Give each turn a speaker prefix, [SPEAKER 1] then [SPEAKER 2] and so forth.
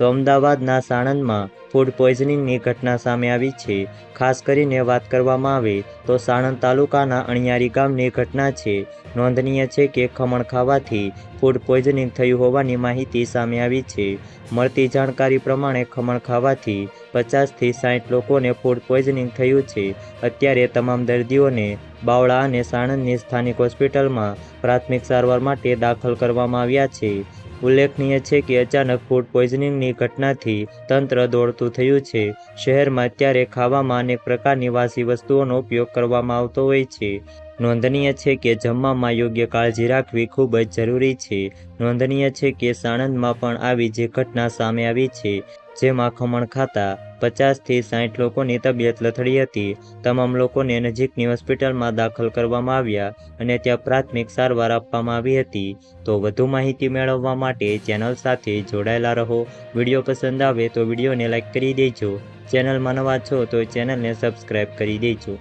[SPEAKER 1] તો અમદાવાદના સાણંદમાં ફૂડ પોઈઝનિંગની ઘટના સામે આવી છે. ખાસ કરીને વાત કરવામાં આવે તો સાણંદ તાલુકાના અણિયારી ગામની ઘટના છે. નોંધનીય છે કે ખમણ ખાવાથી ફૂડ પોઈઝનિંગ થયું હોવાની માહિતી સામે આવી છે. મળતી જાણકારી પ્રમાણે ખમણ ખાવાથી પચાસથી સાઠ લોકોને ફૂડ પોઈઝનિંગ થયું છે. અત્યારે તમામ દર્દીઓને બાવળા અને સાણંદની સ્થાનિક હોસ્પિટલમાં પ્રાથમિક સારવાર માટે દાખલ કરવામાં આવ્યા છે. ઉલ્લેખનીય છે કે અચાનક ફૂડ પોઈઝનિંગની ઘટનાથી તંત્ર દોડતું થયું છે. શહેરમાં અત્યારે ખાવામાં અનેક પ્રકારની વાસી વસ્તુઓનો ઉપયોગ કરવામાં આવતો હોય છે. નોંધનીય છે કે જમવામાં યોગ્ય કાળજી રાખવી ખૂબ જ જરૂરી છે. નોંધનીય છે કે સાણંદમાં પણ આવી જે ઘટના સામે આવી છે. જેમાં ખમણ ખાતા પચાસથી સાઠ લોકોની તબિયત લથડી હતી. તમામ લોકોને નજીકની હોસ્પિટલમાં દાખલ કરવામાં આવ્યા અને ત્યાં પ્રાથમિક સારવાર આપવામાં આવી હતી. તો વધુ માહિતી મેળવવા માટે ચેનલ સાથે જોડાયેલા રહો. વીડિયો પસંદ આવે તો વિડીયોને લાઇક કરી દેજો. ચેનલમાં નવા છો તો ચેનલને સબસ્ક્રાઈબ કરી દેજો.